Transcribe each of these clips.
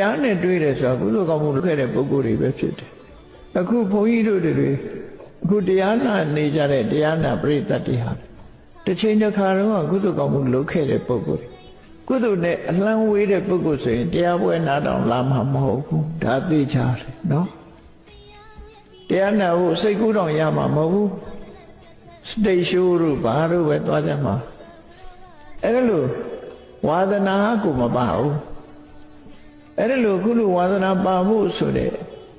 ះနဲ့တွေ့တယ်ဆိုတာကုသိုလ်ကောင်းမှုလုပ်ခဲ့တဲ့ပုဂ္ဂိုလ်တွေပဲဖြစ်တယ်အခုဘုန်းကြီးတို့တွေအခုတရားနာနေကြတဲ့တရားနာပရိသတ်တွေဟာတစ်ချိန်တစ်ခါတော့ကုသိုလ်ကောင်းမှုလုပ်ခဲ့တဲ့ပုဂ္ဂိုလ်တွေကုသိုလ်နဲ့အလံဝေးတဲ့ပုဂ္ဂိုလ်ဆိုရင်တရားပွဲနာတော့လာမှာမဟုတ်ဘူးဒါသိကြတယ်နော်တရားနာဖို့စိတ်ကူးတော့ရမှာမဟုတ်ဘူးစတိတ်ရှိုးတို့ဘာတို့ပဲသွားကြမှာအဲ့ဒါလို့ဝါဒနာကိုမပါဘူး အဲ့ဒါလို့ခုလိုဝါဒနာပါဖို့ဆိုတဲ့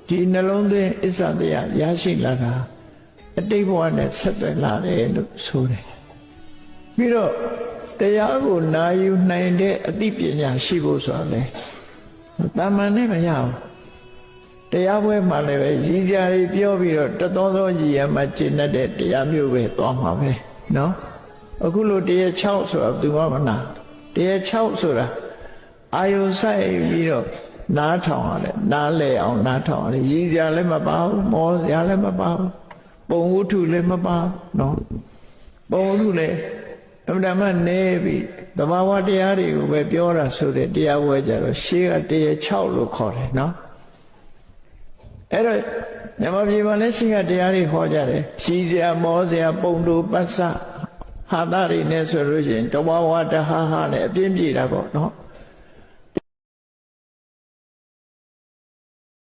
ဒီနှလုံးသွင်းအစ္ဆတရားရရှိလာတာအတိတ်ဘဝနဲ့ဆက်သွယ်လာတယ်လို့ဆိုတယ်ပြီးတော့တရားကိုနာယူနိုင်တဲ့အသိပညာရှိဖို့ဆိုတာလေတာမန်နဲ့မရဘူးတရားပွဲမှာလည်းပဲရည်ကြရီပြောပြီးတော့တသောသောရည်ရမှာကျင့်တတ်တဲ့တရားမျိုးပဲသွားမှာပဲနော်အခုလိုတရား6ဆိုတာဘယ်သူမှမနာတရား6ဆိုတာ အာယုဆိုင်ပြီးတော့နားထောင်ရတယ်နားလဲအောင်နားထောင်ရတယ်ရည်ကြလည်းမပါဘူးမောစရာလည်းမပါဘူးပုံဝတ္ထုလည်းမပါဘူးနော်ပုံဝတ္ထုလည်းအမှန်တမ်းနေပြီးသဘာဝတရားတွေကိုပဲပြောတာဆိုတဲ့တရားဝဲကြတော့ရှေးကတရား6လို့ခေါ်တယ်နော်အဲ့တော့မြန်မာပြည်မှာလည်းရှိကတရားတွေဟောကြတယ်ရှိစရာမောစရာပုံတို့ပတ်စဟာသားတွေနဲ့ဆိုလို့ရှိရင်တဝဝတဟာဟာနဲ့အပြင်းပြေတာပေါ့နော်